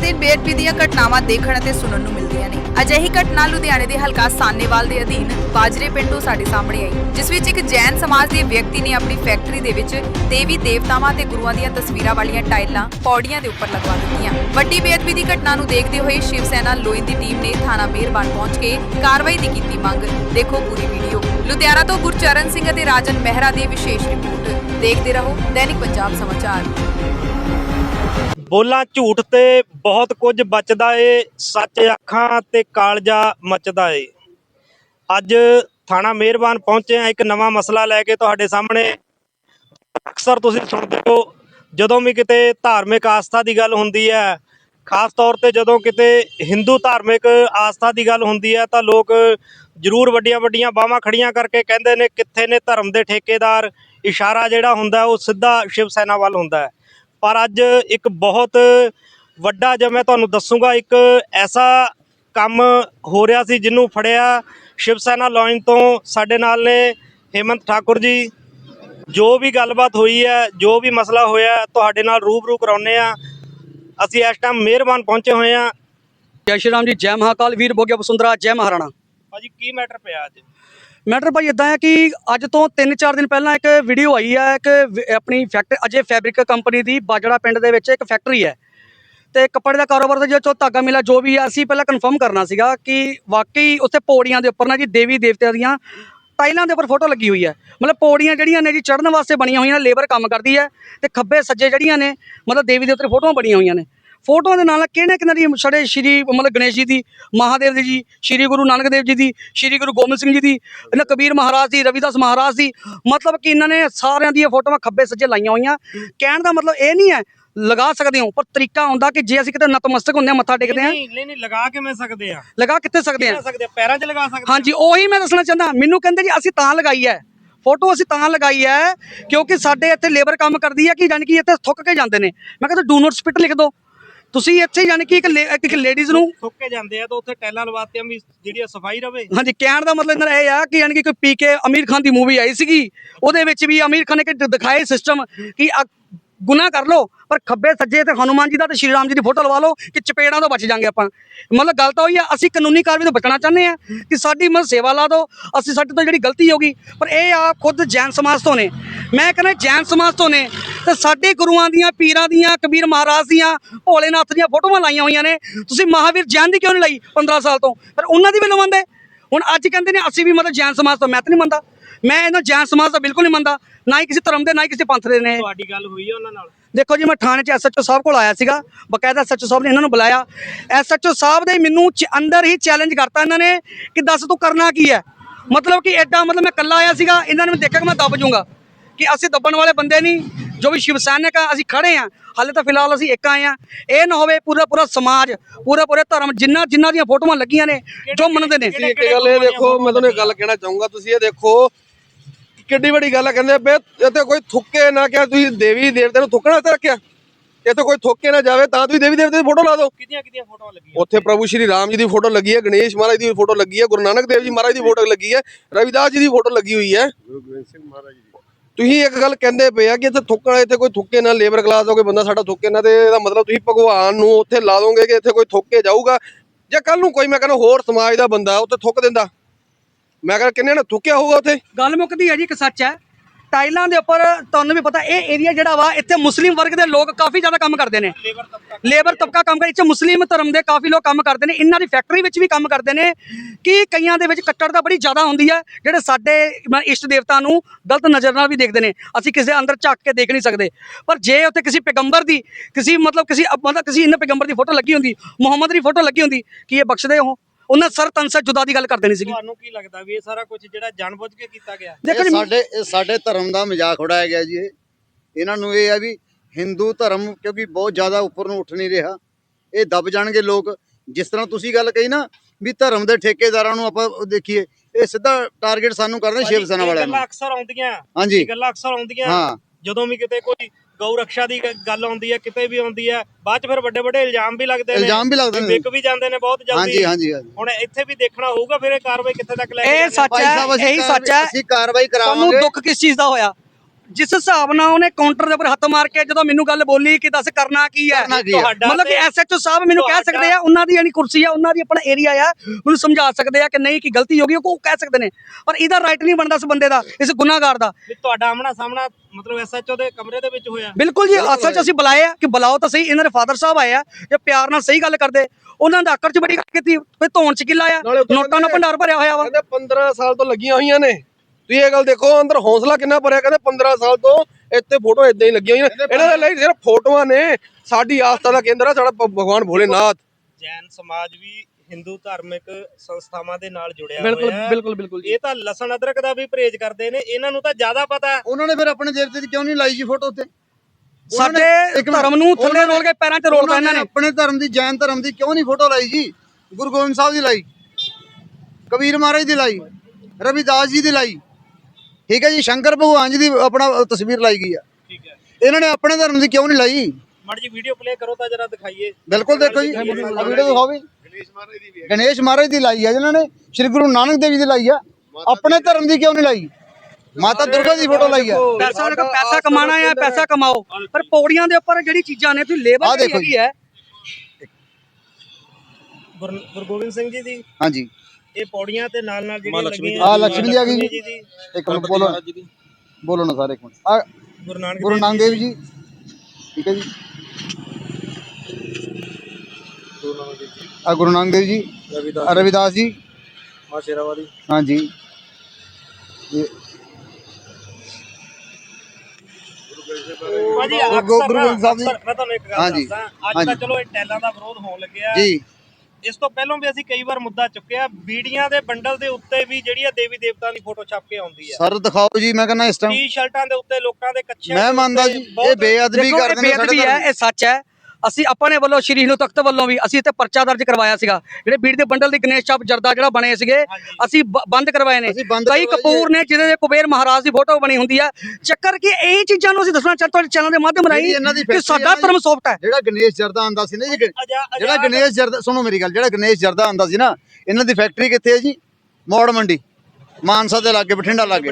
ਦਿਨ ਬੇਅਦਬੀ ਦੀਆਂ ਘਟਨਾਵਾਂ ਦੇਖਣ ਅਤੇ ਸੁਣਨ ਨੂੰ ਮਿਲਦੀਆਂ ਨੇ। ਅਜਿਹੀ ਘਟਨਾ ਲੁਧਿਆਣੇ ਦੇ ਹਲਕਾ ਸਾਨੇਵਾਲ ਦੇ ਅਧੀਨ ਬਾਜਰੇ ਪਿੰਡ ਸਾਡੇ ਸਾਹਮਣੇ ਆਈ, ਜਿਸ ਵਿੱਚ ਇੱਕ ਜੈਨ ਸਮਾਜ ਦੇ ਵਿਅਕਤੀ ਨੇ ਆਪਣੀ ਫੈਕਟਰੀ ਦੇ ਵਿੱਚ ਦੇਵੀ ਦੇਵਤਾਵਾਂ ਤੇ ਗੁਰੂਆਂ ਦੀਆਂ ਤਸਵੀਰਾਂ ਵਾਲੀਆਂ ਟਾਈਲਾਂ ਪੌੜੀਆਂ ਦੇ ਉੱਪਰ ਲਗਵਾ ਦਿੱਤੀਆਂ। ਵੱਡੀ ਬੇਅਦਬੀ ਦੀ ਘਟਨਾ ਨੂੰ ਦੇਖਦੇ ਹੋਏ ਸ਼ਿਵ ਸੈਨਾ ਲੋਇਨ ਦੀ ਟੀਮ ਨੇ ਥਾਣਾ ਮਿਹਰਬਾਨ ਪਹੁੰਚ ਕੇ ਕਾਰਵਾਈ ਦੀ ਕੀਤੀ ਮੰਗ। ਦੇਖੋ ਪੂਰੀ ਵੀਡੀਓ। ਲੁਧਿਆਣਾ ਤੋਂ ਗੁਰਚਰਨ ਸਿੰਘ ਅਤੇ ਰਾਜਨ ਮਹਿਰਾ ਦੀ ਵਿਸ਼ੇਸ਼ ਰਿਪੋਰਟ। ਦੇਖਦੇ ਰਹੋ ਦੈਨਿਕ ਪੰਜਾਬ ਸਮਾਚਾਰ। ਬੋਲਾਂ ਝੂਠ ਤੇ ਬਹੁਤ ਕੁਝ ਬਚਦਾ ਏ, ਸੱਚ ਅੱਖਾਂ ਤੇ ਕਾਲਜਾ ਮਚਦਾ ਏ। ਅੱਜ ਥਾਣਾ ਮਿਹਰਬਾਨ ਪਹੁੰਚੇ ਆ ਇੱਕ ਨਵਾਂ ਮਸਲਾ ਲੈ ਕੇ ਤੁਹਾਡੇ ਸਾਹਮਣੇ। ਅਕਸਰ ਤੁਸੀਂ ਸੁਣਦੇ ਹੋ, ਜਦੋਂ ਵੀ ਕਿਤੇ ਧਾਰਮਿਕ ਆਸਥਾ ਦੀ ਗੱਲ ਹੁੰਦੀ ਹੈ, ਖਾਸ ਤੌਰ ਤੇ ਜਦੋਂ ਕਿਤੇ ਹਿੰਦੂ ਧਾਰਮਿਕ ਆਸਥਾ ਦੀ ਗੱਲ ਹੁੰਦੀ ਹੈ, ਤਾਂ ਲੋਕ ਜ਼ਰੂਰ ਵੱਡੀਆਂ ਵੱਡੀਆਂ ਬਾਹਾਂ ਖੜੀਆਂ ਕਰਕੇ ਕਹਿੰਦੇ ਨੇ, ਕਿੱਥੇ ਨੇ ਧਰਮ ਦੇ ਠੇਕੇਦਾਰ? ਇਸ਼ਾਰਾ ਜਿਹੜਾ ਹੁੰਦਾ, ਉਹ ਸਿੱਧਾ ਸ਼ਿਵ ਸੈਨਾ ਵੱਲ ਹੁੰਦਾ ਹੈ। ਪਰ ਅੱਜ ਇੱਕ ਬਹੁਤ ਵੱਡਾ ਜੇ ਮੈਂ ਤੁਹਾਨੂੰ ਦੱਸੂਗਾ ਇੱਕ ਐਸਾ ਕੰਮ ਹੋ ਰਿਹਾ ਸੀ ਜਿਹਨੂੰ ਫੜਿਆ ਸ਼ਿਵ ਸੈਨਾ ਲਾਈਨ ਤੋਂ। ਸਾਡੇ ਨਾਲ ਨੇ ਹੇਮੰਤ ਠਾਕੁਰ ਜੀ ਜੋ ਵੀ ਗੱਲਬਾਤ ਹੋਈ ਹੈ ਜੋ ਵੀ ਮਸਲਾ ਹੋਇਆ ਤੁਹਾਡੇ ਨਾਲ ਰੂਬਰੂ ਕਰਾਉਨੇ ਆ ਅਸੀਂ ਇਸ ਟਾਈਮ ਮਿਹਰਬਾਨ ਪਹੁੰਚੇ ਹੋਏ ਆ ਜੈ ਸ਼੍ਰੀ ਰਾਮ ਜੀ ਜੈ ਮਹਾਕਾਲ ਵੀਰ ਭੋਗਿਆ ਵਸੁੰਧਰਾ ਜੈ ਮਹਾਰਾਣਾ। ਭਾਜੀ ਕੀ ਮੈਟਰ ਪਿਆ ਅੱਜ? ਮੈਟਰ ਭਾਈ ਇਦਾਂ ਹੈ ਕਿ ਅੱਜ ਤੋਂ 3-4 ਦਿਨ ਪਹਿਲਾਂ ਇੱਕ ਵੀਡੀਓ ਆਈ ਹੈ, ਇੱਕ ਆਪਣੀ ਫੈਕਟਰੀ ਅਜੇ ਫੈਬਰਿਕ ਕੰਪਨੀ ਦੀ ਬਾਜੜਾ ਪਿੰਡ ਦੇ ਵਿੱਚ ਇੱਕ ਫੈਕਟਰੀ ਹੈ। ਤੇ ਕੱਪੜੇ ਦਾ ਕਾਰੋਬਾਰ ਦਾ ਜੋ ਧਾਗਾ ਮਿਲਾ ਜੋ ਵੀ ਹੈ, ਅਸੀਂ ਪਹਿਲਾਂ ਕਨਫਰਮ ਕਰਨਾ ਸੀਗਾ ਕਿ ਵਾਕਈ ਉੱਥੇ ਪੌੜੀਆਂ ਦੇ ਉੱਪਰ ਨਾ ਜੀ ਦੇਵੀ ਦੇਵਤਿਆਂ ਦੀਆਂ ਟਾਈਲਾਂ ਦੇ ਉੱਪਰ ਫੋਟੋ ਲੱਗੀ ਹੋਈ ਹੈ। ਮਤਲਬ ਪੌੜੀਆਂ ਜਿਹੜੀਆਂ ਨੇ ਜੀ ਚੜ੍ਹਨ ਵਾਸਤੇ ਬਣੀਆਂ ਹੋਈਆਂ ਨੇ, ਲੇਬਰ ਕੰਮ ਕਰਦੀ ਹੈ ਤੇ ਖੱਬੇ ਸੱਜੇ ਜਿਹੜੀਆਂ ਨੇ, ਮਤਲਬ ਦੇਵੀ ਦੇ ਉੱਤੇ ਫੋਟੋਆਂ ਬਣੀਆਂ ਹੋਈਆਂ ਨੇ। ਫੋਟੋਆਂ ਦੇ ਨਾਲ ਕਿਹਨੇ ਕਿਹਨਾਂ ਦੀ ਸਾਡੇ ਸ਼੍ਰੀ ਮਤਲਬ ਗਣੇਸ਼ ਜੀ ਦੀ ਮਹਾਦੇਵ ਜੀ ਦੀ ਸ਼੍ਰੀ ਗੁਰੂ ਨਾਨਕ ਦੇਵ ਜੀ ਦੀ ਸ਼੍ਰੀ ਗੁਰੂ ਗੋਬਿੰਦ ਸਿੰਘ ਜੀ ਦੀ ਇਹਨਾਂ ਕਬੀਰ ਮਹਾਰਾਜ ਦੀ ਰਵਿਦਾਸ ਮਹਾਰਾਜ ਦੀ ਮਤਲਬ ਕਿ ਇਹਨਾਂ ਨੇ ਸਾਰਿਆਂ ਦੀਆਂ ਫੋਟੋਆਂ ਖੱਬੇ ਸੱਜੇ ਲਾਈਆਂ ਹੋਈਆਂ। ਕਹਿਣ ਦਾ ਮਤਲਬ ਇਹ ਨਹੀਂ ਹੈ ਲਗਾ ਸਕਦੇ ਹੋ ਪਰ ਤਰੀਕਾ ਹੁੰਦਾ ਕਿ ਜੇ ਅਸੀਂ ਕਿਤੇ ਨਤਮਸਤਕ ਹੁੰਦੇ ਹਾਂ ਮੱਥਾ ਟੇਕਦੇ ਹਾਂ। ਨਹੀਂ ਨਹੀਂ ਲਗਾ ਕਿਵੇਂ ਸਕਦੇ ਆ? ਲਗਾ ਕਿੱਥੇ ਸਕਦੇ ਲਗਾ ਸਕਦੇ ਆ ਪੈਰਾਂ 'ਚ ਲਗਾ ਸਕਦੇ ਹਾਂਜੀ ਉਹੀ ਮੈਂ ਦੱਸਣਾ ਚਾਹੁੰਦਾ ਮੈਨੂੰ ਕਹਿੰਦੇ ਜੀ ਅਸੀਂ ਤਾਂ ਲਗਾਈ ਹੈ। ਫੋਟੋ ਅਸੀਂ ਤਾਂ ਲਗਾਈ ਹੈ ਕਿਉਂਕਿ ਸਾਡੇ ਇੱਥੇ ਲੇਬਰ ਕੰਮ ਕਰਦੀ ਹੈ ਕਿ ਜਾਣੀ ਕਿ ਇੱਥੇ ਥੁੱਕ ਕੇ ਜਾਂਦੇ ਨੇ। ਮੈਂ ਕਹਿੰਦਾ ਡੂ ਨੋਟ ਸਪਿਟ ਲਿਖ ਦਿਓ ਤੁਸੀਂ ਇੱਥੇ ਜਾਣੀ ਕਿ ਇੱਕ ਲੇ- ਇੱਕ ਲੇਡੀਜ਼ ਨੂੰ ਥੁੱਕ ਕੇ ਜਾਂਦੇ ਆ ਤਾਂ ਉੱਥੇ ਟੈਲਾਂ ਲਵਾਤੀਆਂ ਵੀ ਜਿਹੜੀ ਆ ਸਫ਼ਾਈ ਰਵੇ। ਹਾਂਜੀ ਕਹਿਣ ਦਾ ਮਤਲਬ ਇਹਨਾਂ ਦਾ ਇਹ ਆ ਕਿ ਯਾਨੀ ਕਿ ਕੋਈ ਪੀ ਕੇ ਅਮੀਰ ਖਾਨ ਦੀ ਮੂਵੀ ਆਈ ਸੀਗੀ ਉਹਦੇ ਵਿੱਚ ਵੀ ਅਮੀਰ ਖਾਨ ਨੇ ਕਿ ਦਿਖਾਏ ਸਿਸਟਮ ਕਿ ਗੁਨਾਹ ਕਰ ਲੋ ਪਰ ਖੱਬੇ ਸੱਜੇ ਤੇ ਹਨੂਮਾਨ ਜੀ ਦਾ ਤੇ ਸ਼੍ਰੀ ਰਾਮ ਜੀ ਦੀ ਫੋਟੋ ਲਵਾ ਲਓ ਕਿ ਚਪੇੜਾਂ ਤੋਂ ਬਚ ਜਾਾਂਗੇ ਆਪਾਂ। ਮਤਲਬ ਗੱਲ ਤਾਂ ਹੋਈ ਆ, ਅਸੀਂ ਕਾਨੂੰਨੀ ਕਾਰਵਾਈ ਤੋਂ ਬਚਣਾ ਚਾਹੁੰਦੇ ਆ ਕਿ ਸਾਡੀ ਮਤਲਬ ਸੇਵਾ ਲਾ ਦਿਓ, ਅਸੀਂ ਸਾਡੇ ਤੋਂ ਜਿਹੜੀ ਗਲਤੀ ਹੋ ਗਈ, ਪਰ ਇਹ ਆ ਖੁਦ ਜੈਨ ਸਮਾਜ ਤੋਂ ਨੇ। ਮੈਂ ਕਹਿੰਦਾ ਜੈਨ ਸਮਾਜ ਤੋਂ ਨੇ, ਤੇ ਸਾਡੇ ਗੁਰੂਆਂ ਦੀਆਂ, ਪੀਰਾਂ ਦੀਆਂ, ਕਬੀਰ ਮਹਾਰਾਜ ਦੀਆਂ, ਭੋਲੇਨਾਥ ਦੀਆਂ ਫੋਟੋਆਂ ਲਾਈਆਂ ਹੋਈਆਂ ਨੇ। ਤੁਸੀਂ ਮਹਾਵੀਰ ਜੈਨ ਦੀ ਕਿਉਂ ਨਹੀਂ ਲਈ 15 ਸਾਲ ਤੋਂ? ਪਰ ਉਹਨਾਂ ਦੀ ਵੀ ਲਵਾਉਂਦੇ ਹੁਣ ਅੱਜ ਕਹਿੰਦੇ ਨੇ, ਅਸੀਂ ਵੀ ਮਤਲਬ ਜੈਨ ਸਮਾਜ ਤੋਂ, ਮੈਂ ਤਾਂ ਨਹੀਂ ਮੰਨਦਾ। ਮੈਂ ਇਹਨਾਂ ਜੈਨ ਸਮਾਜ ਦਾ ਬਿਲਕੁਲ ਨਹੀਂ ਮੰਨਦਾ ਨਾ ਹੀ ਕਿਸੇ ਧਰਮ ਦੇ ਨਾ ਹੀ ਕਿਸੇ ਪੰਥ ਦੇ ਨੇ। ਤੁਹਾਡੀ ਗੱਲ ਹੋਈ ਹੈ ਉਹਨਾਂ ਨਾਲ? ਦੇਖੋ ਜੀ ਮੈਂ ਥਾਣੇ 'ਚ ਐਸਐਚਓ ਸਾਹਿਬ ਕੋਲ ਆਇਆ ਸੀਗਾ ਬਕਾਇਦਾ ਐਸਐਚਓ ਸਾਹਿਬ ਨੇ ਇਹਨਾਂ ਨੂੰ ਬੁਲਾਇਆ। ਐਸਐਚਓ ਸਾਹਿਬ ਦੇ ਮੈਨੂੰ ਅੰਦਰ ਹੀ ਚੈਲੰਜ ਕਰਤਾ ਇਹਨਾਂ ਨੇ ਕਿ ਦੱਸ ਤੂੰ ਕਰਨਾ ਕੀ ਹੈ? ਮਤਲਬ ਕਿ ਐਡਾ ਮਤਲਬ ਮੈਂ ਇਕੱਲਾ ਆਇਆ ਸੀਗਾ ਇਹਨਾਂ ਨੇ ਮੈਂ ਦੇਖਿਆ ਕਿ ਮੈਂ ਦੱਬ ਜਾਊਂਗਾ ਕਿ ਅਸੀਂ ਦੱਬਣ ਵਾਲੇ ਬੰਦੇ ਨਹੀਂ ਜੋ ਵੀ ਸ਼ਿਵ ਸੈਨਿਕ ਆ ਅਸੀਂ ਖੜੇ ਆ ਹਾਲੇ ਤਾਂ ਫਿਲਹਾਲ ਅਸੀਂ ਇੱਕ ਆਏ ਆ ਇਹ ਨਾ ਹੋਵੇ ਪੂਰਾ ਪੂਰਾ ਸਮਾਜ ਪੂਰੇ ਪੂਰੇ ਧਰਮ ਜਿੰਨਾ ਜਿੰਨਾ ਦੀਆਂ ਫੋਟੋਆਂ ਲੱਗੀਆਂ ਨੇ ਜੋ ਮੰਨਦੇ ਨੇ। ਇੱਕ ਗੱਲ ਇਹ ਦੇਖੋ ਮੈਂ ਤੁਹਾਨੂੰ ਇੱਕ ਗੱਲ ਕਹਿਣਾ ਚਾਹੂੰਗਾ ਤੁਸੀਂ ਇਹ ਦੇਖੋ ਕਿੱਡੀ ਵੱਡੀ ਗੱਲ ਆ ਕਹਿੰਦੇ ਬੇ ਇੱਥੇ ਕੋਈ ਥੁੱਕੇ ਨਾ ਕਿ ਤੁਸੀਂ ਦੇਵੀ ਦੇਵਤੇ ਨੂੰ ਥੁੱਕਣਾ ਤੇ ਰੱਖਿਆ। ਇੱਥੇ ਕੋਈ ਥੁੱਕੇ ਨਾ ਜਾਵੇ ਤਾਂ ਤੁਸੀਂ ਦੇਵੀ ਦੇਵਤੇ ਦੀ ਫੋਟੋ ਲਾ ਦਿਓ। ਕਿਹਦੀਆਂ ਕਿਹਦੀਆਂ ਫੋਟੋਆਂ ਲੱਗੀਆਂ? ਉੱਥੇ ਪ੍ਰਭੂ ਸ਼੍ਰੀ ਰਾਮ ਜੀ ਦੀ ਫੋਟੋ ਲੱਗੀ ਹੈ ਗਣੇਸ਼ ਮਹਾਰਾਜ ਦੀ ਫੋਟੋ ਲੱਗੀ ਹੈ ਗੁਰੂ ਨਾਨਕ ਦੇਵ ਜੀ ਮਹਾਰਾਜ ਦੀ ਫੋਟੋ ਲੱਗੀ ਹੈ ਰਵਿਦਾਸ ਜੀ ਦੀ ਫੋਟੋ ਲੱਗੀ ਹੋਈ ਹੈ। ਤੁਸੀਂ ਇੱਕ ਗੱਲ ਕਹਿੰਦੇ ਪਏ ਆ ਕਿ ਇੱਥੇ ਥੁੱਕਣਾ ਇੱਥੇ ਕੋਈ ਥੁੱਕੇ ਨਾਲ ਲੇਬਰ ਕਲਾਸ ਦਾ ਕੋਈ ਬੰਦਾ ਸਾਡਾ ਥੁੱਕੇ ਨਾ ਤੇ ਇਹਦਾ ਮਤਲਬ ਤੁਸੀਂ ਭਗਵਾਨ ਨੂੰ ਉੱਥੇ ਲਾ ਦੋਗੇ ਕਿ ਇੱਥੇ ਕੋਈ ਥੁੱਕੇ ਜਾਊਗਾ। ਜੇ ਕੱਲ ਨੂੰ ਕੋਈ ਮੈਂ ਕਹਿੰਦਾ ਹੋਰ ਸਮਾਜ ਦਾ ਬੰਦਾ ਉੱਥੇ ਥੁੱਕ ਦਿੰਦਾ ਮੈਂ ਕਹਿੰਦਾ ਕਿੰਨੇ ਨੇ ਥੁੱਕਿਆ ਹੋਊਗਾ ਉੱਥੇ? ਗੱਲ ਮੁੱਕਦੀ ਹੈ ਜੀ ਇੱਕ ਸੱਚ ਹੈ। ਟਾਈਲਾਂ ਦੇ ਉੱਪਰ ਤੁਹਾਨੂੰ ਵੀ ਪਤਾ ਇਹ ਏਰੀਆ ਜਿਹੜਾ ਵਾ ਇੱਥੇ ਮੁਸਲਿਮ ਵਰਗ ਦੇ ਲੋਕ ਕਾਫੀ ਜ਼ਿਆਦਾ ਕੰਮ ਕਰਦੇ ਨੇ। ਲੇਬਰ ਤਬਕਾ ਕੰਮ ਕਰ ਇੱਥੇ ਮੁਸਲਿਮ ਧਰਮ ਦੇ ਕਾਫੀ ਲੋਕ ਕੰਮ ਕਰਦੇ ਨੇ। ਇਹਨਾਂ ਦੀ ਫੈਕਟਰੀ ਵਿੱਚ ਵੀ ਕੰਮ ਕਰਦੇ ਨੇ ਕਿ ਕਈਆਂ ਦੇ ਵਿੱਚ ਕੱਟੜਤਾ ਬੜੀ ਜ਼ਿਆਦਾ ਹੁੰਦੀ ਹੈ ਜਿਹੜੇ ਸਾਡੇ ਇਸ਼ਟ ਦੇਵਤਾ ਨੂੰ ਗਲਤ ਨਜ਼ਰ ਨਾਲ ਵੀ ਦੇਖਦੇ ਨੇ। ਅਸੀਂ ਕਿਸੇ ਦੇ ਅੰਦਰ ਝਾਕ ਕੇ ਦੇਖ ਨਹੀਂ ਸਕਦੇ। ਪਰ ਜੇ ਉੱਥੇ ਕਿਸੇ ਪੈਗੰਬਰ ਦੀ ਕਿਸੇ ਮਤਲਬ ਕਿਸੇ ਮਤਲਬ ਕਿਸੇ ਇਹਨਾਂ ਪੈਗੰਬਰ ਦੀ ਫੋਟੋ ਲੱਗੀ ਹੁੰਦੀ ਮੁਹੰਮਦ ਦੀ ਫੋਟੋ ਲੱਗੀ ਹੁੰਦੀ ਕੀ ਇਹ ਬਖਸ਼ਦੇ ਹੋ ਉਹਨਾਂ ਸਰ ਤਨਸਾ ਜੁਦਾ ਦੀ ਗੱਲ ਕਰ ਦੇਣੀ ਸੀਗੀ। ਤੁਹਾਨੂੰ ਕੀ ਲੱਗਦਾ ਵੀ ਇਹ ਸਾਰਾ ਕੁਝ ਜਿਹੜਾ ਜਾਣਬੁੱਝ ਕੇ ਕੀਤਾ ਗਿਆ? ਦੇਖੋ ਇਹ ਜੀ ਸਾਡੇ ਇਹ ਸਾਡੇ ਧਰਮ ਦਾ ਮਜ਼ਾਕ ਉਡਾਇਆ ਗਿਆ ਜੀ ਇਹ। ਇਹਨਾਂ ਨੂੰ ਇਹ ਹੈ ਵੀ ਹਿੰਦੂ ਧਰਮ ਕਿਉਂਕਿ ਬਹੁਤ ਜ਼ਿਆਦਾ ਉੱਪਰ ਨੂੰ ਉੱਠ ਨਹੀਂ ਰਿਹਾ। ਇਹ ਦਬ ਜਾਣਗੇ ਲੋਕ। ਜਿਸ ਤਰ੍ਹਾਂ ਤੁਸੀਂ ਗੱਲ ਕਹੀ ਨਾ ਵੀ ਧਰਮ ਦੇ ਠੇਕੇਦਾਰਾਂ ਨੂੰ ਆਪਾਂ ਉਹ ਦੇਖੀਏ ਇਹ ਸਿੱਧਾ ਟਾਰਗੇਟ ਸਾਨੂੰ ਕਰਦੇ ਸ਼ਿਵ ਸੈਨਾ ਇਹ ਵਾਲਿਆਂ ਨੂੰ। ਗੱਲਾਂ ਅਕਸਰ ਆਉਂਦੀਆਂ। ਹਾਂਜੀ। ਇਹ ਗੱਲਾਂ ਅਕਸਰ ਆਉਂਦੀਆਂ। ਹਾਂ। ਜਦੋਂ ਵੀ ਕਿਤੇ ਕੋਈ ਗਊ ਰੱਖਿਆ ਦੀ ਗ- ਗੱਲ ਆਉਂਦੀ ਹੈ ਕਿਤੇ ਵੀ ਆਉਂਦੀ ਹੈ ਬਾਅਦ ਚ ਫਿਰ ਵੱਡੇ ਵੱਡੇ ਇਲਜ਼ਾਮ ਵੀ ਲੱਗਦੇ ਨੇ। ਇਲਜ਼ਾਮ ਵੀ ਲੱਗਦੇ ਨੇ। ਵਿਕ ਵੀ ਜਾਂਦੇ ਨੇ ਬਹੁਤ ਜਲਦੀ। ਹਾਂਜੀ ਹਾਂਜੀ ਹਾਂਜੀ। ਹੁਣ ਇੱਥੇ ਵੀ ਦੇਖਣਾ ਹੋਊਗਾ ਫਿਰ ਇਹ ਕਾਰਵਾਈ ਕਿੱਥੇ ਤੱਕ ਲੈ ਕੇ ਇਹ ਜਾਂਦੇ ਨੇ। ਸੱਚ ਭਾਈ ਹੈ ਸਾਹਿਬ ਅਸੀਂ ਇਹੀ ਕਾਰਵਾਈ- ਸੱਚ ਹੈ। ਅਸੀਂ ਕਾਰਵਾਈ ਤੁਹਾਨੂੰ ਕਰਾਵਾਂਗੇ। ਦੁੱਖ ਕਿਸ ਚੀਜ਼ ਦਾ ਹੋਇਆ? ਜਿਸ ਹਿਸਾਬ ਨਾਲ ਉਹਨੇ ਕਾਊਂਟਰ ਦੇ ਉੱਪਰ ਹੱਥ ਮਾਰ ਕੇ ਜਦੋਂ ਮੈਨੂੰ ਗੱਲ ਬੋਲੀ ਕਿ ਦੱਸ ਕਰਨਾ ਕੀ ਹੈ? ਕਰਨਾ ਕੀ ਹੈ? ਤੁਹਾਡਾ ਮਤਲਬ ਕਿ ਐਸਐਚਓ ਸਾਹਿਬ ਮੈਨੂੰ ਕਹਿ ਸਕਦੇ ਆ ਉਹਨਾਂ ਦੀ ਯਾਨੀ ਕੁਰਸੀ ਆ ਉਹਨਾਂ ਦੀ ਆਪਣਾ ਏਰੀਆ ਆ ਉਹਨੂੰ ਸਮਝਾ ਸਕਦੇ ਆ ਕਿ ਨਹੀਂ ਕਿ ਗਲਤੀ ਹੋ ਗਈ ਉਹ ਕਹਿ ਸਕਦੇ ਨੇ। ਪਰ ਇਹਦਾ ਰਾਈਟ ਨਹੀਂ ਬਣਦਾ ਇਸ ਬੰਦੇ ਦਾ ਇਸ ਗੁਨਾਹਗਾਰ ਦਾ। ਵੀ ਤੁਹਾਡਾ ਆਮਣਾ ਸਾਹਮਣਾ ਮਤਲਬ ਐਸਐਚਓ ਦੇ ਕਮਰੇ ਦੇ ਵਿੱਚ ਹੋਇਆ। ਬਿਲਕੁਲ ਜੀ ਅਸਲ ਚ ਅਸੀਂ ਬੁਲਾਏ ਆ ਕਿ ਬੁਲਾਓ ਤਾਂ ਸਹੀ ਇਹਨਾਂ ਦੇ ਫਾਦਰ ਸਾਹਿਬ ਆਏ ਆ ਜੇ ਪਿਆਰ ਨਾਲ ਸਹੀ ਗੱਲ ਕਰਦੇ ਉਹਨਾਂ ਦਾ ਆਕਰ ਚ ਬੜੀ ਗੱਲ ਕੀਤੀ ਕੋਈ ਧੌਣ ਚ ਕਿੱਲਾ ਆ ਨਾਲੇ ਉੱਤੋਂ ਨੋਟਾਂ ਦਾ ਕਹਿੰਦੇ- ਭੰਡਾਰ ਭਰਿਆ ਹੋਇਆ ਵਾ। ਕਹਿੰਦੇ 15 ਸਾਲ ਤੋਂ ਲੱਗੀਆਂ ਹੋਈਆਂ ਨੇ। ਤੁਸੀਂ ਇਹ ਗੱਲ ਦੇਖੋ ਅੰਦਰ ਹੌਸਲਾ ਕਿੰਨਾ ਭਰਿਆ ਕਹਿੰਦੇ 15 ਸਾਲ ਤੋਂ ਇੱਥੇ ਫੋਟੋ ਇਦਾਂ ਹੀ ਲੱਗੀਆਂ ਹੋਈਆਂ ਨੇ। ਇਹਨਾਂ ਦੇ ਲਈ ਸਿਰਫ ਫੋਟੋਆਂ ਨੇ। ਸਾਡੀ ਆਸਥਾ ਦਾ ਕੇਂਦਰ ਆ ਸਾਡਾ ਭ- ਭਗਵਾਨ ਭੋਲੇਨਾਥ। ਜੈਨ ਸਮਾਜ ਵੀ ਹਿੰਦੂ ਧਾਰਮਿਕ ਸੰਸਥਾਵਾਂ ਦੇ ਨਾਲ ਜੁੜਿਆ ਬਿਲਕੁਲ ਹੋਇਆ। ਹੈ। ਬਿਲਕੁਲ ਬਿਲਕੁਲ ਜੀ। ਇਹ ਤਾਂ ਲਸਣ ਅਦਰਕ ਦਾ ਵੀ ਪਰਹੇਜ਼ ਕਰਦੇ ਨੇ ਇਹਨਾਂ ਨੂੰ ਤਾਂ ਜ਼ਿਆਦਾ ਪਤਾ। ਹੈ। ਉਹਨਾਂ ਨੇ ਫਿਰ ਆਪਣੇ ਦੇਵਤੇ ਦੀ ਕਿਉਂ ਨਹੀਂ ਲਾਈ ਜੀ ਫੋਟੋ ਉੱਤੇ ਉਹਨਾਂ ਸਾਡੇ ਨੇ- ਇੱਕ ਮਿੰਟ, ਧਰਮ ਨੂੰ ਥੱਲੇ ਉਹਨਾਂ ਨੇ- ਰੋਲ ਕੇ ਪੈਰਾਂ 'ਚ ਰੋਲਦਾ ਉਹਨਾਂ ਇਹਨਾਂ ਨੇ। ਆਪਣੇ ਧਰਮ ਦੀ ਜੈਨ ਧਰਮ ਦੀ ਕਿਉਂ ਨਹੀਂ ਫੋਟੋ ਲਾਈ ਜੀ? ਗੁਰੂ ਗੋਬਿੰਦ ਸਾਹਿਬ ਦੀ ਲਾਈ ਕਬੀਰ ਮਹਾਰਾਜ ਦੀ ਲਾਈ ਰਵਿਦਾਸ ਜੀ ਦੀ ਲਾਈ। ਠੀਕ ਹੈ ਜੀ ਸ਼ੰਕਰ ਭਗਵਾਨ ਜੀ ਦੀ ਆਪਣਾ ਤਸਵੀਰ ਲਾਈ ਗਈ ਆ। ਠੀਕ ਹੈ। ਇਹਨਾਂ ਨੇ ਆਪਣੇ ਧਰਮ ਦੀ ਕਿਉਂ ਨਹੀਂ ਲਾਈ? ਮਾੜੀ ਜੀ ਵੀਡੀਓ ਪਲੇ ਕਰੋ ਤਾਂ ਜਰਾ ਦਿਖਾਈਏ। ਬਿਲਕੁਲ ਦੇਖੋ ਜੀ ਆ ਵੀਡੀਓ ਦਿਖਾਓ ਵੀ। ਗਣੇਸ਼ ਮਹਾਰਾਜ ਦੀ ਲਾਈ ਆ ਜਿਨ੍ਹਾਂ ਨੇ ਸ੍ਰੀ ਗੁਰੂ ਨਾਨਕ ਦੇਵ ਜੀ ਦੀ ਲਾਈ ਆ। ਆਪਣੇ ਧਰਮ ਦੀ ਕਿਉਂ ਨਹੀਂ ਲਾਈ? ਮਾਤਾ ਦੁਰਗਾ ਦੀ ਫੋਟੋ ਲਾਈ ਆ। ਪੈਸਾ ਪੈਸਾ ਕਮਾਣਾ ਹੈ ਪੈਸਾ ਕਮਾਓ ਪਰ ਪੌੜੀਆਂ ਦੇ ਉੱਪਰ ਜਿਹੜੀ ਚੀਜ਼ਾਂ ਨੇ ਤੁਸੀਂ ਲੇਬਰ ਜਿਹੜੀ ਹੈਗੀ ਹੈ। ਗੁਰ ਗੁਰੂ ਗੋਬਿੰਦ ਸਿੰਘ ਜੀ ਦੀ ਹਾਂਜੀ। ਇਹ ਪੌੜੀਆਂ ਤੇ ਨਾਲ ਨਾਲ ਜਿਹੜੀਆਂ ਲੱਗੀਆਂ ਆਹ ਲక్ష్ਮੀ ਦੀ ਆ ਗਈ ਜੀ। ਦੀ। ਇੱਕ ਮਿੰਟ ਬੋਲੋ ਬੋਲੋ ਨਾ ਸਾਰੇ ਇੱਕ ਮਿੰਟ। ਆ ਗੁਰੂ ਨਾਨਕ ਗੁਰੂ ਨਾਨਕ ਦੇਵ ਜੀ। ਠੀਕ ਹੈ ਜੀ। ਆ ਗੁਰੂ ਨਾਨਕ ਦੇਵ ਜੀ। ਰਵਿਦਾਸ ਜੀ। ਮਾ ਸ਼ੇਰਾਵਾਲੀ। ਹਾਂਜੀ। ਇਹ ਭਾਜੀ ਗੁਰੂ ਅਕਸਰ ਗੁਰੂ ਨਾ- ਗੋਬਿੰਦ ਸਾਹਿਬ ਜੀ। ਮੈਂ ਤੁਹਾਨੂੰ ਇੱਕ ਗੱਲ ਦੱਸਦਾ ਅੱਜ। ਤਾਂ ਚਲੋ ਇਹ ਟੈਲਾਂ ਦਾ ਵਿਰੋਧ ਹੋਣ ਲੱਗਿਆ। ਜੀ। ਇਸ ਤੋਂ ਪਹਿਲਾਂ ਵੀ ਅਸੀਂ ਕਈ ਵਾਰ ਮੁੱਦਾ ਚੁੱਕਿਆ ਬੀੜੀਆਂ ਦੇ ਬੰਡਲ ਦੇ ਉੱਤੇ ਵੀ ਜਿਹੜੀ ਆ ਦੇਵੀ ਦੇਵਤਾ ਦੀ ਫੋਟੋ ਛਾਪ ਕੇ ਆਉਂਦੀ ਹੈ ਸਰ ਦਿਖਾਓ ਜੀ ਮੈਂ ਕਹਿੰਦਾ ਇਸ ਟਾਈਮ ਟੀ-ਸ਼ਰਟਾਂ ਦੇ ਉੱਤੇ ਲੋਕਾਂ ਦੇ ਕੱਛੇ ਮੈਂ ਮੰਨਦਾ ਜੀ ਇਹ ਬੇਅਦਬੀ ਕਰਦੇ ਨੇ ਸਾਡੇ ਇਹ ਸੱਚ ਹੈ। ਅਸੀਂ ਆਪਣੇ ਵੱਲੋਂ ਸ਼੍ਰੀ ਹਿੰਦੂ ਤਖਤ ਵੱਲੋਂ ਵੀ ਅਸੀਂ ਇੱਥੇ ਪਰਚਾ ਦਰਜ ਕਰਵਾਇਆ ਸੀਗਾ। ਜਿਹੜੇ ਬੀੜ ਦੇ ਬੰਡਲ ਦੀ ਗਣੇਸ਼ ਛਾਪ ਜਰਦਾ ਜਿਹੜਾ ਬਣੇ ਸੀਗੇ ਅਸੀਂ ਬੰਦ ਕਰਵਾਏ ਨੇ। ਕਈ ਕਪੂਰ ਨੇ ਜਿਹਦੇ ਦੇ ਕੁਬੇਰ ਮਹਾਰਾਜ ਦੀ ਫੋਟੋ ਬਣੀ ਹੁੰਦੀ ਹੈ ਚੱਕਰ ਕਿ ਇਹ ਚੀਜ਼ਾਂ ਨੂੰ ਅਸੀਂ ਦੱਸਣਾ ਚਾਹੁੰਦੇ ਤੁਹਾਡੇ ਚੈਨਲ ਦੇ ਮਾਧਿਅਮ ਰਾਹੀਂ ਕਿ ਸਾਡਾ ਨਾ ਧਰਮ ਸੌਫਟ ਹੈ। ਜਿਹੜਾ ਗਣੇਸ਼ ਜਰਦਾ ਆਂਦਾ ਸੀ ਨਾ ਜੀ ਜਿਹੜਾ ਗਣੇਸ਼ ਜਰਦਾ ਸੁਣੋ ਮੇਰੀ ਗੱਲ ਜਿਹੜਾ ਗਣੇਸ਼ ਜਰਦਾ ਆਂਦਾ ਸੀ ਨਾ ਇਹਨਾਂ ਦੀ ਫੈਕਟਰੀ ਕਿੱਥੇ ਹੈ ਜੀ? ਮੋੜ ਮੰਡੀ ਮਾਨਸਾ ਦੇ ਲਾਗੇ ਬਠਿੰਡਾ ਲਾਗੇ।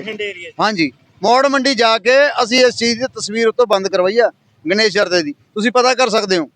ਹਾਂਜੀ ਮੋੜ ਮੰਡੀ ਜਾ ਕੇ ਅਸੀਂ ਇਸ ਚੀਜ਼ ਦੀ ਤਸਵੀਰ ਉੱਤੋਂ ਬੰਦ ਕਰਵਾਈ ਆ। ਗਣੇਸ਼ ਜਰਦੇ ਦੀ ਤੁਸੀਂ ਪਤਾ ਕਰ ਸਕਦੇ ਹੋ।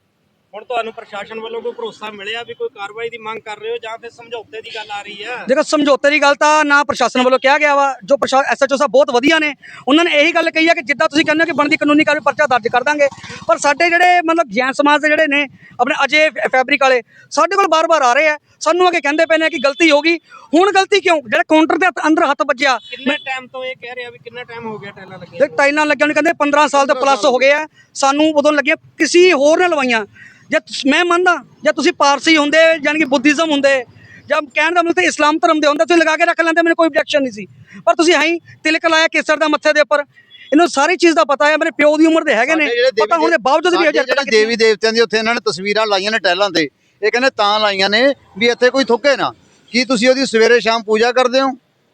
ਹੁਣ ਤੁਹਾਨੂੰ ਪ੍ਰਸ਼ਾਸਨ ਵੱਲੋਂ ਕੋਈ ਭਰੋਸਾ ਮਿਲਿਆ ਵੀ ਕੋਈ ਕਾਰਵਾਈ ਦੀ ਮੰਗ ਕਰ ਰਹੇ ਹੋ ਜਾਂ ਫਿਰ ਸਮਝੌਤੇ ਦੀ ਗੱਲ ਆ ਰਹੀ ਹੈ ਦੇਖੋ ਸਮਝੌਤੇ ਦੀ ਗੱਲ ਤਾਂ ਨਾ ਪ੍ਰਸ਼ਾਸਨ ਵੱਲੋਂ ਕਿਹਾ ਗਿਆ ਵਾ। ਜੋ ਐਸਐਚਓ ਸਾਹਿਬ ਬਹੁਤ ਵਧੀਆ ਨੇ। ਉਹਨਾਂ ਨੇ ਇਹੀ ਗੱਲ ਕਹੀ ਆ ਕਿ ਜਿੱਦਾਂ ਤੁਸੀਂ ਕਹਿੰਦੇ ਹੋ ਕਿ ਬਣਦੀ ਕਾਨੂੰਨੀ ਕਾਰਵਾਈ ਪਰਚਾ ਦਰਜ ਕਰ ਦਾਂਗੇ। ਪਰ ਸਾਡੇ ਜਿਹੜੇ ਮਤਲਬ ਜੈਨ ਸਮਾਜ ਦੇ ਜਿਹੜੇ ਨੇ ਆਪਣੇ ਅਜੇ ਫੈਬਰਿਕ ਵਾਲੇ ਸਾਡੇ ਕੋਲ ਬਾਰ-ਬਾਰ ਆ ਰਹੇ ਆ। ਸਾਨੂੰ ਅੱਗੇ ਕਹਿੰਦੇ ਪਏ ਨੇ ਕਿ ਗਲਤੀ ਹੋ ਗਈ। ਹੁਣ ਗਲਤੀ ਕਿਉਂ? ਜਿਹੜਾ ਕਾਊਂਟਰ ਦੇ ਹੱਥ- ਅੰਦਰ ਹੱਥ ਵੱਜਿਆ। ਕਿੰਨੇ ਟਾਈਮ ਤੋਂ ਇਹ ਕਹਿ ਰਿਹਾ ਵੀ ਕਿੰਨਾ ਟਾਈਮ ਹੋ ਗਿਆ ਟੈਲਾਂ ਲੱਗੀਆਂ? ਦੇਖ ਟਾਈਲਾਂ ਲੱਗਿਆ ਉਹਨੇ ਕਹਿੰਦੇ 15 ਸਾਲ ਤੋਂ ਪਲੱਸ ਹੋ ਗਏ ਆ। ਸਾਨੂੰ ਉਦੋਂ ਲੱਗਿਆ ਕਿਸੇ ਹੋਰ ਨੇ ਲਵਾਈਆਂ। ਜੇ ਮੈਂ ਮੰਨਦਾ ਜੇ ਤੁਸੀਂ ਪਾਰਸੀ ਹੁੰਦੇ ਯਾਨੀ ਕਿ ਬੁੱਧੀਜ਼ਮ ਹੁੰਦੇ ਜਾਂ ਕਹਿਣ ਦਾ ਮਤਲਬ ਤੇ ਇਸਲਾਮ ਧਰਮ ਦੇ ਹੁੰਦੇ ਤੁਸੀਂ ਲਗਾ ਕੇ ਰੱਖ ਲੈਂਦੇ ਮੈਨੂੰ ਕੋਈ objection ਨਹੀਂ ਸੀ। ਪਰ ਤੁਸੀਂ ਹੈ ਤਿਲਕ ਲਾਇਆ ਕੇਸਰ ਦਾ ਮੱਥੇ ਦੇ ਉੱਪਰ। ਇਹਨੂੰ ਸਾਰੀ ਚੀਜ਼ ਦਾ ਪਤਾ ਹੈ ਮੇਰੇ ਪਿਓ ਦੀ ਉਮਰ ਦੇ ਹੈਗੇ ਨੇ। ਪਤਾ ਹੋਣ ਦੇ ਬਾਵਜੂਦ ਵੀ ਜਿਹੜੇ ਦੇਵੀ ਦੇਵਤਿਆਂ ਦੀ ਉੱਥੇ ਇਹਨਾਂ ਨੇ ਤਸਵੀਰਾਂ ਲਾਈਆਂ ਨੇ ਟੈਲਾਂ ਤੇ। ਇਹ ਕਹਿੰਦੇ ਤਾਂ ਲਾਈਆਂ ਨੇ ਵੀ ਇੱਥੇ ਕੋਈ ਥੁੱਕੇ ਨਾ। ਕੀ ਤੁਸੀਂ ਉਹਦੀ ਸਵੇਰੇ ਸ਼ਾਮ ਪੂਜਾ ਕਰਦੇ ਹੋ?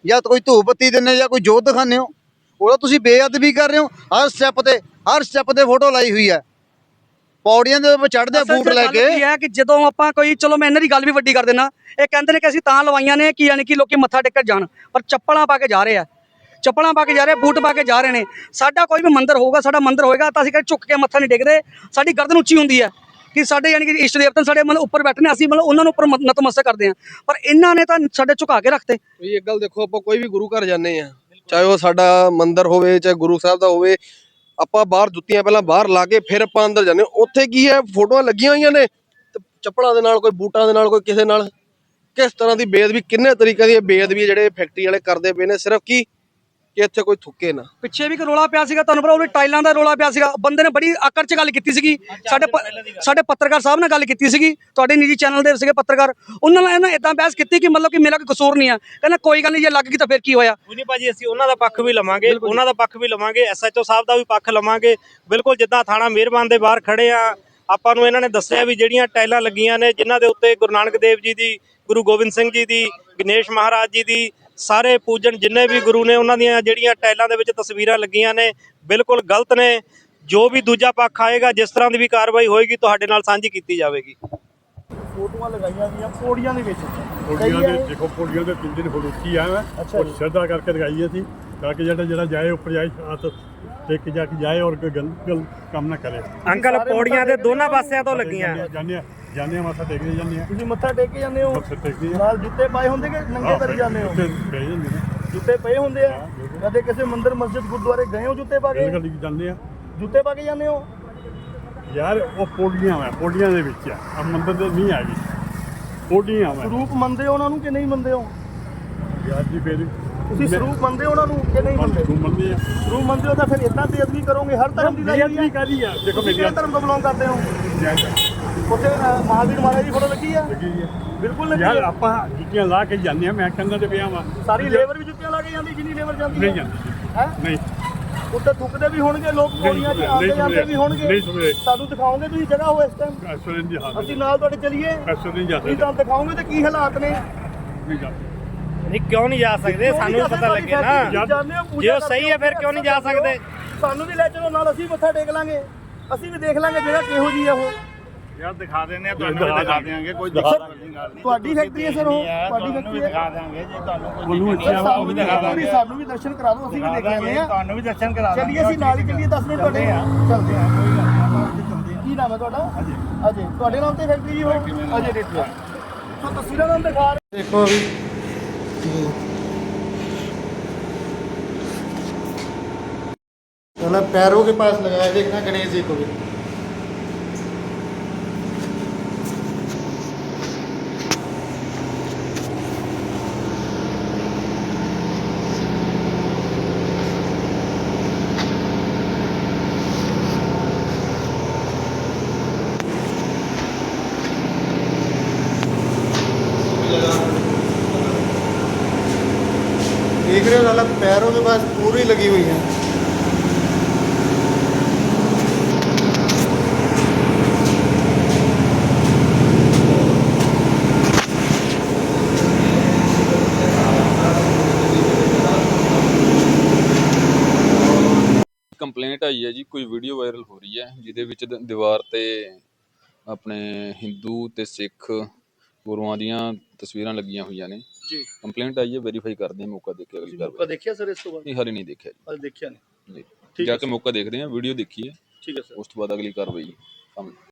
ਜਾਂ ਕੋਈ ਧੂਪ ਬੱਤੀ ਦਿੰਦੇ ਜਾਂ ਕੋਈ ਜੋਤ ਦਿਖਾਉਂਦੇ ਹੋ? ਉਹਦਾ ਤੁਸੀਂ ਬੇਅਦਬੀ ਕਰ ਰਹੇ ਹੋ। ਹਰ ਸਟੈਪ ਤੇ ਹਰ ਸਟੈਪ ਤੇ ਫੋਟੋ ਲਾਈ ਹੋਈ ਹੈ। ਪੌੜੀਆਂ ਦੇ ਉੱਪਰ ਚੜ੍ਹਦੇ ਆ ਅਸਲ 'ਚ ਬੂਟ ਲੈ ਕੇ। ਕੀ ਹੈ ਕਿ ਜਦੋਂ ਆਪਾਂ ਕੋਈ ਚਲੋ ਮੈਂ ਇਹਨਾਂ ਦੀ ਗੱਲ ਵੀ ਵੱਡੀ ਕਰ ਦੇਣਾ ਇਹ ਕਹਿੰਦੇ ਨੇ ਕਿ ਅਸੀਂ ਤਾਂ ਲਵਾਈਆਂ ਨੇ ਕਿ ਯਾਨੀ ਕਿ ਲੋਕੀ ਮੱਥਾ ਟੇਕਣ ਜਾਣ। ਪਰ ਚੱਪਲਾਂ ਪਾ ਕੇ ਜਾ ਰਹੇ ਆ। ਚੱਪਲਾਂ ਪਾ ਕੇ ਜਾ ਰਹੇ ਬੂਟ ਪਾ ਕੇ ਜਾ ਰਹੇ ਨੇ। ਸਾਡਾ ਕੋਈ ਵੀ ਮੰਦਿਰ ਹੋਊਗਾ ਸਾਡਾ ਮੰਦਿਰ ਹੋਏਗਾ ਤਾਂ ਅਸੀਂ ਕਹਿੰਦੇ ਝੁੱਕ ਕੇ ਮੱਥਾ ਨਹੀਂ ਟੇਕਦੇ। ਸਾਡੀ ਗਰਦਨ ਉੱਚੀ ਹੁੰਦੀ ਹੈ। ਕਿ ਸਾਡੇ ਯਾਨੀ ਕਿ ਇਸ਼ਟ ਦੇਵਤਨ ਸਾਡੇ ਮਤਲਬ ਉੱਪਰ ਬੈਠੇ ਨੇ, ਅਸੀਂ ਮਤਲਬ ਉਹਨਾਂ ਨੂੰ ਉੱਪਰ ਨਤਮਸਤਕ ਕਰਦੇ ਹਾਂ। ਪਰ ਇਹਨਾਂ ਨੇ ਤਾਂ ਸਾਡੇ ਝੁਕਾ ਕੇ ਰੱਖਤੇ। ਵੀ ਇੱਕ ਗੱਲ ਦੇਖੋ, ਆਪਾਂ ਕੋਈ ਵੀ ਗੁਰੂ ਘਰ ਜਾਂਦੇ ਆ ਚਾਹੇ ਉਹ ਸਾਡਾ ਮੰਦਿਰ ਹੋਵੇ, ਚਾਹੇ ਗੁਰੂ ਸਾਹਿਬ ਦਾ ਹੋਵੇ, ਆਪਾਂ ਬਾਹਰ ਜੁੱਤੀਆਂ ਪਹਿਲਾਂ ਬਾਹਰ ਲਾ ਕੇ ਫਿਰ ਆਪਾਂ ਅੰਦਰ ਜਾਂਦੇ ਹਾਂ। ਉੱਥੇ ਕੀ ਹੈ, ਫੋਟੋਆਂ ਲੱਗੀਆਂ ਹੋਈਆਂ ਨੇ, ਤੇ ਚੱਪਲਾਂ ਦੇ ਨਾਲ, ਕੋਈ ਬੂਟਾਂ ਦੇ ਨਾਲ, ਕੋਈ ਕਿਸੇ ਨਾਲ। ਕਿਸ ਤਰ੍ਹਾਂ ਦੀ ਬੇਅਦਬੀ, ਕਿੰਨੇ ਤਰੀਕੇ ਦੀ ਇਹ ਬੇਅਦਬੀ ਜਿਹੜੇ ਫੈਕਟਰੀ ਵਾਲੇ ਕਰਦੇ ਪਏ ਨੇ, ਸਿਰਫ ਕੀ ਕਿ ਇੱਥੇ ਕੋਈ ਥੁੱਕੇ ਨਾ। ਪਿੱਛੇ ਵੀ ਇੱਕ ਰੋਲਾ ਪਿਆ ਸੀਗਾ ਤੁਹਾਨੂੰ ਪਤਾ ਉਹ ਟਾਈਲਾਂ ਦਾ ਰੋਲਾ ਪਿਆ ਸੀਗਾ। ਬੰਦੇ ਨੇ ਬੜੀ ਆਕੜ ਚ ਗੱਲ ਕੀਤੀ ਸੀਗੀ। ਸਾਡੇ ਪ- ਸਾਡੇ ਪੱਤਰਕਾਰ ਸਾਹਿਬ ਨਾਲ ਗੱਲ ਕੀਤੀ ਸੀਗੀ। ਤੁਹਾਡੇ ਨਿੱਜੀ ਚੈਨਲ ਦੇ ਸੀਗੇ ਪੱਤਰਕਾਰ। ਉਹਨਾਂ ਨਾਲ ਇਹਨਾਂ ਇਦਾਂ ਬਹਿਸ ਕੀਤੀ ਕਿ ਮਤਲਬ ਕਿ ਮੇਰਾ ਕੋਈ ਕਸੂਰ ਨਹੀਂ ਆ। ਕਹਿੰਦਾ ਕੋਈ ਗੱਲ ਨਹੀਂ ਜੇ ਲੱਗ ਗਈ ਤਾਂ ਫਿਰ ਕੀ ਹੋਇਆ? ਕੋਈ ਨਹੀਂ ਭਾਜੀ ਅਸੀਂ ਉਹਨਾਂ ਦਾ ਪੱਖ ਵੀ ਲਵਾਂਗੇ ਉਹਨਾਂ ਦਾ ਪੱਖ ਵੀ ਲਵਾਂਗੇ ਐਸਐਚਓ ਸਾਹਿਬ ਦਾ ਵੀ ਪੱਖ ਲਵਾਂਗੇ। ਬਿਲਕੁਲ ਜਿੱਦਾਂ ਥਾਣਾ ਮਿਹਰਬਾਨ ਦੇ ਬਾਹਰ ਖੜੇ ਆ ਆਪਾਂ ਨੂੰ ਇਹਨਾਂ ਨੇ ਦੱਸਿਆ ਵੀ ਜਿਹੜੀਆਂ ਟਾਈਲਾਂ ਲੱਗੀਆਂ ਨੇ ਜਿਨ੍ਹਾਂ ਦੇ ਉੱਤੇ ਗੁਰੂ ਨਾਨਕ ਦੇਵ ਜੀ ਦੀ ਗੁਰੂ ਗੋਬਿੰਦ ਸਿੰਘ ਜੀ ਦੀ ਗਣੇਸ਼ ਮਹਾਰਾਜ ਜੀ ਦੀ ਸਾਰੇ ਪੂਜਨ ਜਿੰਨੇ ਵੀ ਗੁਰੂ ਨੇ ਉਹਨਾਂ ਦੀਆਂ ਜਿਹੜੀਆਂ ਟਾਈਲਾਂ ਦੇ ਵਿੱਚ ਤਸਵੀਰਾਂ ਲੱਗੀਆਂ ਨੇ ਬਿਲਕੁਲ ਗਲਤ ਨੇ। ਜੋ ਵੀ ਦੂਜਾ ਪੱਖ ਆਏਗਾ ਜਿਸ ਤਰ੍ਹਾਂ ਦੀ ਵੀ ਕਾਰਵਾਈ ਹੋਏਗੀ ਤੁਹਾਡੇ ਨਾਲ ਸਾਂਝੀ ਕੀਤੀ ਜਾਵੇਗੀ। ਫੋਟੋਆਂ ਲਗਾਈਆਂ ਗਈਆਂ ਪੌੜੀਆਂ ਦੇ ਵਿੱਚ। ਪੌੜੀਆਂ ਦੇ ਦੇਖੋ ਪੌੜੀਆਂ ਦੇ ਤਿੰਨ ਦਿਨ ਫੁੱਲ ਉੱਚੀ ਆ ਉਹ। ਸ਼ਰਧਾ ਕਰਕੇ ਲਗਾਈ ਅਸੀਂ ਤਾਂ ਕਿ ਜਿਹੜਾ ਜਿਹੜਾ ਜਾਏ ਉੱਪਰ ਜਾਏ ਹੱਥ ਟੇਕ ਜਾ ਕੇ ਜਾਏ ਔਰ ਕੋਈ ਗਲਤ ਗਲਤ ਕੰਮ ਨਾ ਕਰੇ। ਅੰਕਲ ਪੌੜੀਆਂ ਦੇ ਦੋਨਾਂ ਪਾਸਿਆਂ ਤੋਂ ਲੱਗੀਆਂ। ਜਾਂਦੇ ਆ ਜਾਂਦੇ ਆ ਮੱਥਾ ਟੇਕਦੇ ਜਾਂਦੇ ਆ। ਤੁਸੀਂ ਮੱਥਾ ਟੇਕ ਕੇ ਜਾਂਦੇ ਹੋ? ਮੱਥਾ ਟੇਕਦੇ ਆ। ਨਾਲ ਜੁੱਤੇ ਪਾਏ ਹੁੰਦੇ ਕਿ ਨੰਗੇ ਤਰੀ ਜਾਂਦੇ ਹੋ? ਉੱਥੇ ਬਹਿ ਜਾਂਦੇ ਨੇ ਜੁੱਤੇ ਪਏ ਹੁੰਦੇ ਆ? ਕਦੇ ਕਿਸੇ ਮੰਦਿਰ ਮਸਜਿਦ ਗੁਰਦੁਆਰੇ ਗਏ ਹੋ ਜੁੱਤੇ ਪਾ ਕੇ? ਇਹ ਗੱਲ ਜਾਂਦੇ ਆ। ਜੁੱਤੇ ਪਾ ਕੇ ਜਾਂਦੇ ਹੋ? ਯਾਰ ਉਹ ਪੌੜੀਆਂ ਵਾ ਪੌੜੀਆਂ ਦੇ ਵਿੱਚ ਆ। ਆ ਮੰਦਰ ਦੇ ਨਹੀਂ ਆ ਗਈ ਪੌੜੀਆਂ ਵਾ। ਸਰੂਪ ਮੰਨਦੇ ਹੋ ਉਹਨਾਂ ਨੂੰ ਕਿ ਨਹੀਂ ਮੰਨਦੇ ਹੋ? ਯਾਰ ਜੀ ਫੇਰ ਤੁਸੀਂ ਸਰੂਪ ਮੰਨਦੇ ਹੋ ਉਹਨਾਂ ਨੂੰ ਕਿ ਨਹੀਂ ਮੰਨਦੇ? ਤੂੰ ਮੰਨਦੇ ਆ। ਸਰੂਪ ਮੰਨਦੇ ਹੋ ਤਾਂ ਫਿਰ ਇਦਾਂ ਬੇਅਦਬੀ ਕਰੋਗੇ ਹਰ ਧਰਮ ਦੀ ਬੇਅਦਬੀ ਕਰੀ ਆ। ਦੇਖੋ ਮੇਰੀ ਕਿਹੜੇ ਧਰਮ ਤੋਂ ਬਿਲੋਂਗ ਕਰਦੇ ਹੋ? ਉੱਥੇ ਮਹਾਵੀਰ ਮਹਾਰਾਜ ਦੀ ਫੋਟੋ ਲੱਗੀ ਆ? ਲੱਗੀ ਆ। ਬਿਲਕੁਲ ਲੱਗੀ ਯਾਰ ਆਪਾਂ ਜੁੱਤੀਆਂ ਲਾ ਕੇ ਜਾਂਦੇ ਆ ਮੈਂ ਕਹਿੰਦਾ ਤੇ ਪਿਆ ਵਾ। ਸਾਰੀ ਲੇਬਰ ਵੀ ਜੁੱਤੀਆਂ ਲਾ ਕੇ ਜਾਂਦੀ ਜਿੰਨੀ ਲੇਬਰ ਜਾਂਦੀ ਨਹੀਂ ਜਾਂਦੇ। ਹੈ? ਨਹੀਂ। ਉੱਤੇ ਥੁੱਕਦੇ ਵੀ ਹੋਣਗੇ ਲੋਕ ਗੋਲੀਆਂ ਨਹੀਂ ਆਉਂਦੇ ਜਾਂਦੇ ਵੀ ਹੋਣਗੇ। ਸਾਨੂੰ ਦਿਖਾਓਗੇ ਤੁਸੀਂ ਜਗ੍ਹਾ ਹੋ ਇਸ ਟਾਈਮ ਜਾ ਅਸੀਂ ਨਾਲ ਤੁਹਾਡੇ ਚੱਲੀਏ। ਐਸੋ ਨਹੀਂ ਜਾ ਤੁਸੀਂ ਸਕਦੇ ਤਾਂ ਦਿਖਾਓਗੇ ਤੇ ਕੀ ਹਾਲਾਤ ਨੇ? ਨਹੀਂ ਜਾ ਨਹੀਂ ਕਿਉਂ ਨਹੀਂ ਜਾ ਸਕਦੇ? ਸਾਨੂੰ ਵੀ ਪਤਾ ਲੱਗੇ ਨਾ। ਜੇ ਉਹ ਸਹੀ ਹੈ ਫਿਰ ਕਿਉਂ ਨਹੀਂ ਜਾ ਸਕਦੇ ਸਾਨੂੰ ਵੀ ਲੈ ਚਲੋ ਨਾਲ ਅਸੀਂ ਮੱਥਾ ਟੇਕ ਲਾਂਗੇ। ਅਸੀਂ ਵੀ ਦੇਖ ਲਾਂਗੇ ਜਗ੍ਹਾ ਕਿਹੋ ਜੀ ਆ ਉਹ। ਯਾਰ ਦਿਖਾ ਦਿੰਦੇ ਆ ਤੁਹਾਨੂੰ ਵੀ ਵੀ ਦਿਖਾ ਦਿਖਾ ਦੇਵਾਂਗੇ ਕੋਈ ਦਿੱਕਤ ਨਹੀਂ ਗੱਲ ਨਹੀਂ। ਤੁਹਾਡੀ ਫੈਕਟਰੀ ਹੈ ਸਰ ਉਹ ਤੁਹਾਡੀ ਫੈਕਟਰੀ ਵੀ ਹੈ। ਦਿਖਾ ਦੇਵਾਂਗੇ ਜੀ ਤੁਹਾਨੂੰ ਕੋਈ ਅੱਛਾ ਸਾਨੂੰ ਉਹ ਵੀ ਵੀ ਦਿਖਾ ਦਾਂਗੇ ਸਾਨੂੰ ਵੀ ਦਰਸ਼ਨ ਕਰਾ ਦਿਓ ਅਸੀਂ ਵੀ ਦੇਖ ਲੈਂਦੇ ਆ। ਤੁਹਾਨੂੰ ਵੀ ਦਰਸ਼ਨ ਕਰਾ ਦਾਂਗੇ ਚੱਲੀਏ ਅਸੀਂ ਨਾਲ ਹੀ ਚੱਲੀਏ 10 ਮਿੰਟ ਤੁਹਾਡੇ ਚੱਲਦੇ ਆ। ਕੋਈ ਗੱਲ ਨਹੀਂ ਆਪਾਂ ਉੱਥੇ ਚੱਲਦੇ ਆ। ਕੀ ਨਾਮ ਹੈ ਤੁਹਾਡਾ? ਅਜੇ। ਅਜੇ। ਤੁਹਾਡੇ ਨਾਮ ਤੇ ਫੈਕਟਰੀ ਜੀ ਉਹ? ਅਜੇ ਰੇਟੀਆ ਸੋ ਤਸਵੀਰਾਂ ਨਾਲ ਦਿਖਾ ਰਹੇ देखो अभी मतलब पैरों के पास लगाया देखना गणेश जी को भी पैरों के पास पूरी लगी हुई है ਕੰਪਲੇਂਟ ਆਈ ਹੈ ਜੀ ਕੋਈ ਵੀਡੀਓ ਵਾਇਰਲ ਹੋ ਰਹੀ ਹੈ ਜਿਹਦੇ ਵਿੱਚ ਦ- ਦੀਵਾਰ ਤੇ ਆਪਣੇ ਹਿੰਦੂ ਤੇ ਸਿੱਖ ਗੁਰੂਆਂ ਦੀਆਂ ਤਸਵੀਰਾਂ ਲੱਗੀਆਂ ਹੋਈਆਂ ਨੇ ਜੀ। ਕੰਪਲੇਂਟ ਆਈ ਹੈ ਵੈਰੀਫਾਈ ਕਰਦੇ ਹਾਂ ਮੌਕਾ ਦੇਖ ਕੇ ਅਗਲੀ ਮੌਕਾ ਕਾਰਵਾਈ। ਦੇਖਿਆ ਸਰ ਇਸ ਤੋਂ ਬਾਅਦ? ਨਹੀਂ ਹਾਲੇ ਨਹੀਂ ਦੇਖਿਆ ਅੱਜ ਦੇਖਿਆ ਨਹੀਂ। ਜੀ। ਠੀਕ ਜਾ ਹੈ ਕੇ ਮੌਕਾ ਦੇਖਦੇ ਹਾਂ ਵੀਡੀਓ ਦੇਖੀ ਹੈ। ਠੀਕ ਹੈ ਸਰ। ਉਸ ਤੋਂ ਬਾਅਦ ਅਗਲੀ ਕਾਰਵਾਈ। ਸਾਹਮਣੇ